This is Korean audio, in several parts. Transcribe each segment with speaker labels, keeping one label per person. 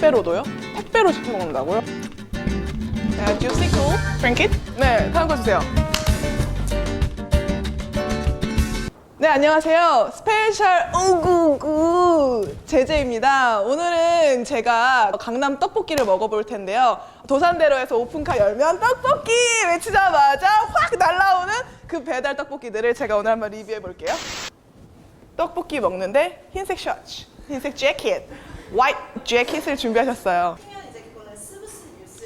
Speaker 1: 택배로도요? 택배로 시켜 먹는다고요? 네, juicy cool, drink it. 네, 다음 거 주세요. 네, 안녕하세요. 스페셜 우구구 제제입니다. 오늘은 제가 강남 떡볶이를 먹어볼 텐데요. 도산대로에서 오픈카 열면 떡볶이 외치자마자 확 날라오는 그 배달 떡볶이들을 제가 오늘 한번 리뷰해 볼게요. 떡볶이 먹는데 흰색 셔츠, 흰색 재킷, 화이트 재킷을 준비하셨어요.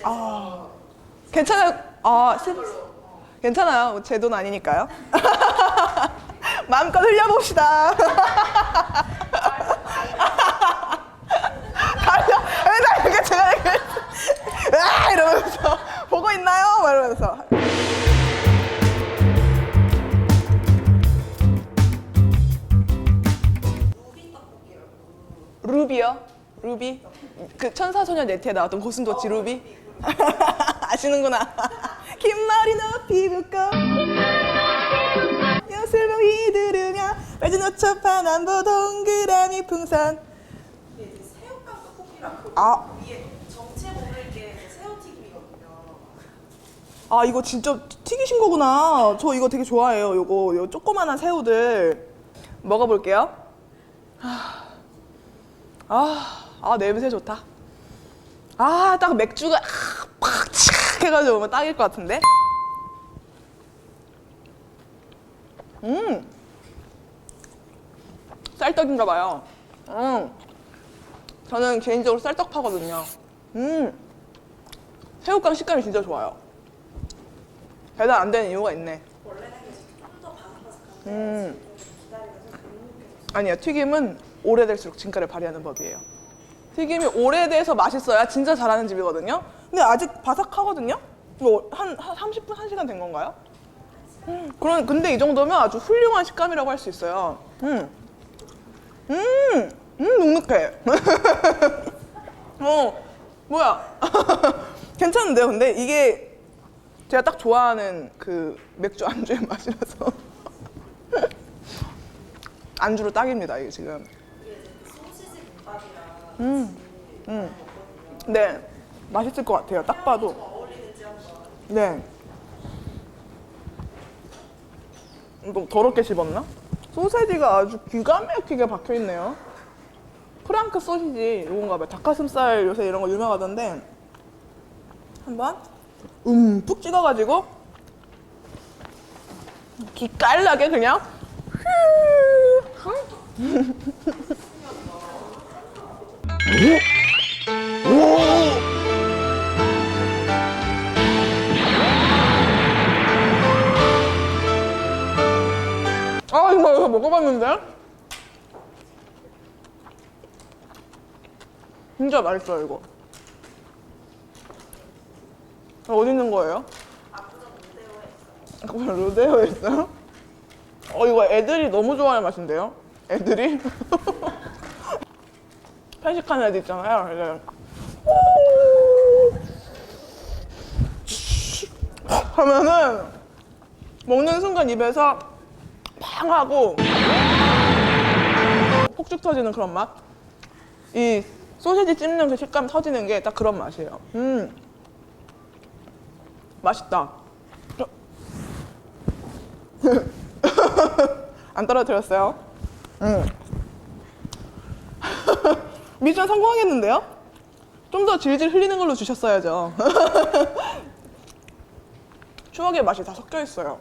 Speaker 1: 아, 괜찮아요. 아, 스- 괜찮아요. 제 돈 아니니까요. 마음껏 흘려봅시다. 가려, 맨날 이렇게 제가 이렇게 아 이러면서 보고 있나요? 막 이러면서. 루비요? 루비? 그 천사소년 네트에 나왔던 고슴도치 루비? 아시는구나. 긴 머리 높이 붓고 요술봉이 들으며 빨간 옷차 파남보 동그라미 풍선
Speaker 2: 새우깡
Speaker 1: 아,
Speaker 2: 위에 정체 모를 게 새우튀김이거든요.
Speaker 1: 아 이거 진짜 튀기신 거구나. 저 이거 되게 좋아해요. 요거 요 조그만한 새우들 먹어볼게요. 아, 아, 아 냄새 좋다. 아, 딱 맥주가 팍착 해가지고 오면 딱일 것 같은데. 음, 쌀떡인가 봐요. 음, 저는 개인적으로 쌀떡 파거든요. 음, 새우깡 식감이 진짜 좋아요. 배달 안 되는 이유가 있네. 음. 아니야, 튀김은 오래될수록 진가를 발휘하는 법이에요. 튀김이 오래돼서 맛있어야 진짜 잘하는 집이거든요. 근데 아직 바삭하거든요. 한, 한 30분, 1시간 된 건가요? 음, 그런 근데 이 정도면 아주 훌륭한 식감이라고 할 수 있어요. 음, 음, 음, 눅눅해. 어, 뭐야? 괜찮은데요? 근데 이게 제가 딱 좋아하는 그 맥주 안주의 맛이라서. 안주로 딱입니다, 이게 지금.
Speaker 2: 이게 이제 그 소시지 김밥이랑
Speaker 1: 음, 음. 네, 맛있을 것 같아요. 딱 봐도. 네. 너무 더럽게 씹었나? 소세지가 아주 기가 막히게 박혀 있네요. 프랑크 소시지 이건가 봐요. 닭가슴살 요새 이런 거 유명하던데 한번 음푹 찍어가지고 기깔나게 그냥 아 이거 이거 먹어봤는데 진짜 맛있어요 이거 어디 있는 거예요? 그냥 로데오에 있어요? 어 이거 애들이 너무 좋아하는 맛인데요? 애들이? 편식하는 애들 있잖아요 그래서 하면은 먹는 순간 입에서 팡 하고 폭죽 터지는 그런 맛? 이 소세지 씹는 그 식감 터지는 게 딱 그런 맛이에요. 음. 맛있다. 저- 안 떨어뜨렸어요. 음. 미션 성공하겠는데요? 좀 더 질질 흘리는 걸로 주셨어야죠. 추억의 맛이 다 섞여 있어요.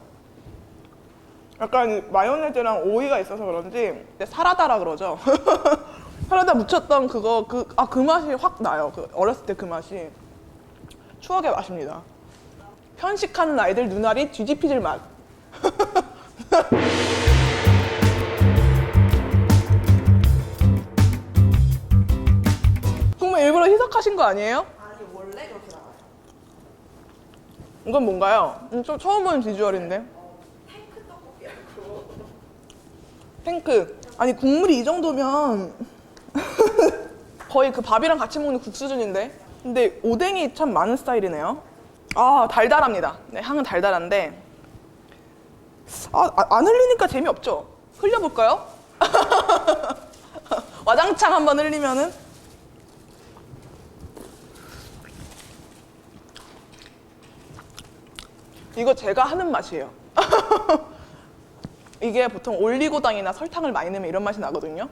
Speaker 1: 약간 이 마요네즈랑 오이가 있어서 그런지 사라다라 그러죠. 사라다 묻혔던 그거 그 아 그 맛이 확 나요. 그 어렸을 때 그 맛이 추억의 맛입니다. 편식하는 아이들 눈알이 뒤집히질 맛. 일부러 희석하신 거 아니에요?
Speaker 2: 아니 원래 그렇게 나와요.
Speaker 1: 이건 뭔가요? 음, 좀 처음 보는 비주얼인데.
Speaker 2: 탱크 떡볶이라고.
Speaker 1: 탱크. 아니 국물이 이 정도면 거의 그 밥이랑 같이 먹는 국 수준인데. 근데 오뎅이 참 많은 스타일이네요. 아 달달합니다. 네 향은 달달한데. 아, 아, 안 흘리니까 재미없죠. 흘려볼까요? 와장창 한번 흘리면은 이거 제가 하는 맛이에요. 이게 보통 올리고당이나 설탕을 많이 넣으면 이런 맛이 나거든요.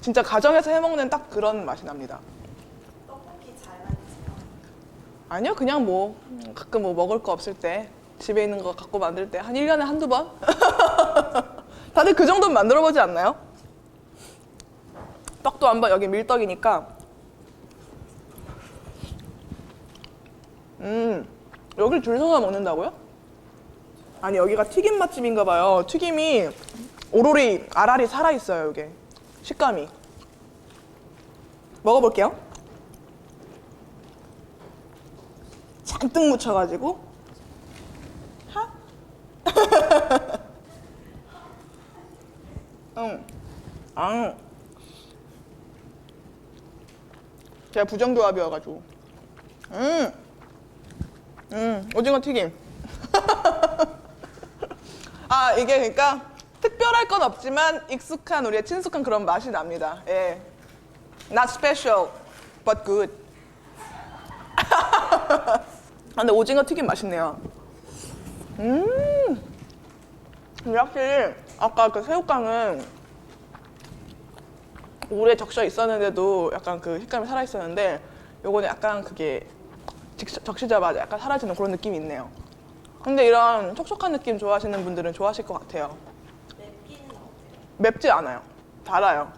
Speaker 1: 진짜 가정에서 해먹는 딱 그런 맛이 납니다.
Speaker 2: 떡볶이 잘 만드세요.
Speaker 1: 아니요, 그냥 뭐 가끔 뭐 먹을 거 없을 때 집에 있는 거 갖고 만들 때 한 1년에 한두 번? 다들 그 정도는 만들어 보지 않나요? 떡도 한번 여기 밀떡이니까 음, 여길 줄 서서 먹는다고요? 아니, 여기가 튀김 맛집인가 봐요. 튀김이 오로리, 알알이 살아 있어요, 여기. 식감이. 먹어 볼게요. 잔뜩 묻혀 가지고 하? 응. 아. 제가 부정교합이어가지고 음. 음, 오징어 튀김. 아, 이게 그러니까 특별할 건 없지만 익숙한 우리의 친숙한 그런 맛이 납니다. 예. Not special, but good. 아, 근데 오징어 튀김 맛있네요. 음. 근데 확실히 아까 그 새우깡은 오래 적셔 있었는데도 약간 그 식감이 살아 있었는데 요거는 약간 그게 직- 적시자마자 약간 사라지는 그런 느낌이 있네요. 근데 이런 촉촉한 느낌 좋아하시는 분들은 좋아하실 것 같아요. 맵지 않아요. 달아요.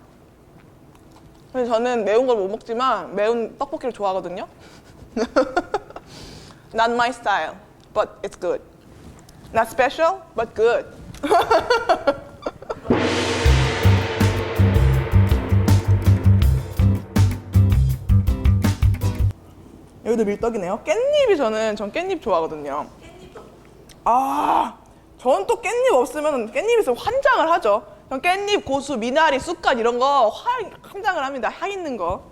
Speaker 1: 근데 저는 매운 걸 못 먹지만 매운 떡볶이를 좋아하거든요. Not my style, but it's good. Not special, but good. 여기도 밀떡이네요. 깻잎이 저는 전 깻잎 좋아하거든요.
Speaker 2: 깻잎 떡볶이.
Speaker 1: 아, 전 또 깻잎 없으면 깻잎 있으면 환장을 하죠. 전 깻잎, 고수, 미나리, 쑥갓 이런 거 환, 환장을 합니다. 하 있는 거.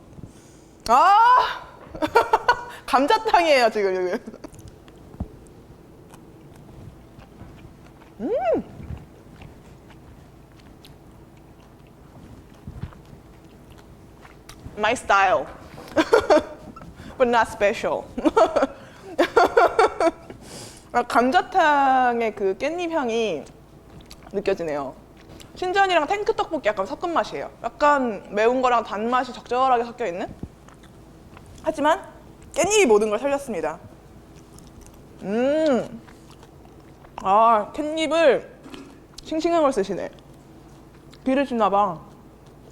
Speaker 1: 아, 감자탕이에요 지금 여기. 음. My style, but not special. 아, 감자탕의 그 깻잎 향이 느껴지네요. 신전이랑 탱크 떡볶이 약간 섞은 맛이에요. 약간 매운 거랑 단맛이 적절하게 섞여 있는? 하지만 깻잎이 모든 걸 살렸습니다. 음, 아 깻잎을 싱싱한 걸 쓰시네. 기르시나 봐.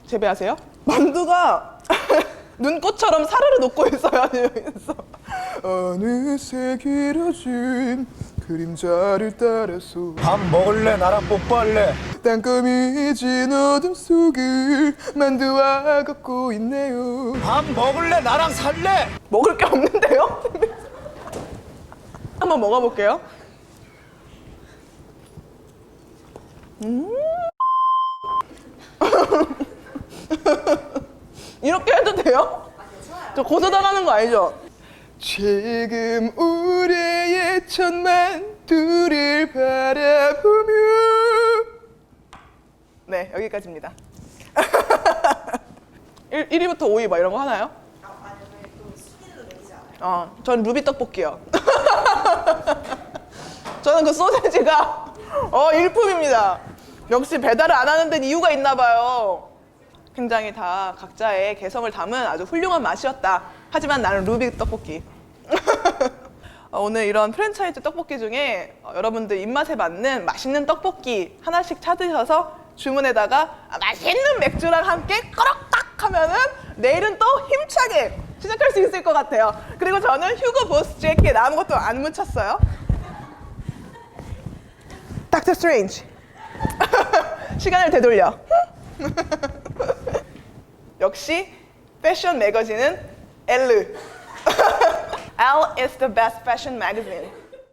Speaker 1: 재배하세요? 만두가 눈꽃처럼 사르르 녹고 있어요. 여기서. 어느새 길어진 그림자를 따라서
Speaker 3: 밥 먹을래? 나랑 뽀뽀할래?
Speaker 1: 땅거미 진 어둠 속을 만두와 걷고 있네요.
Speaker 3: 밥 먹을래? 나랑 살래?
Speaker 1: 먹을 게 없는데요? 한번 먹어볼게요. 음. 이렇게 해도 돼요? 저 고소당하는 거 아니죠? 지금 우리의 천만 둘을 바라보며 네 여기까지입니다 1, 1위부터 5위 막 이런 거 하나요?
Speaker 2: 아?
Speaker 1: 어, 전 루비 떡볶이요. 저는 그 소세지가 어 일품입니다. 역시 배달을 안 하는 데는 이유가 있나 봐요. 굉장히 다 각자의 개성을 담은 아주 훌륭한 맛이었다. 하지만 나는 루비 떡볶이. 어, 오늘 이런 프랜차이즈 떡볶이 중에 어, 여러분들 입맛에 맞는 맛있는 떡볶이 하나씩 찾으셔서 주문에다가 아, 맛있는 맥주랑 함께 꺼럭딱 하면은 내일은 또 힘차게 시작할 수 있을 것 같아요. 그리고 저는 휴고 보스 잭에 아무것도 안 묻혔어요. 닥터 스트레인지. 시간을 되돌려. 역시 패션 매거진은 엘르. L is the best fashion magazine.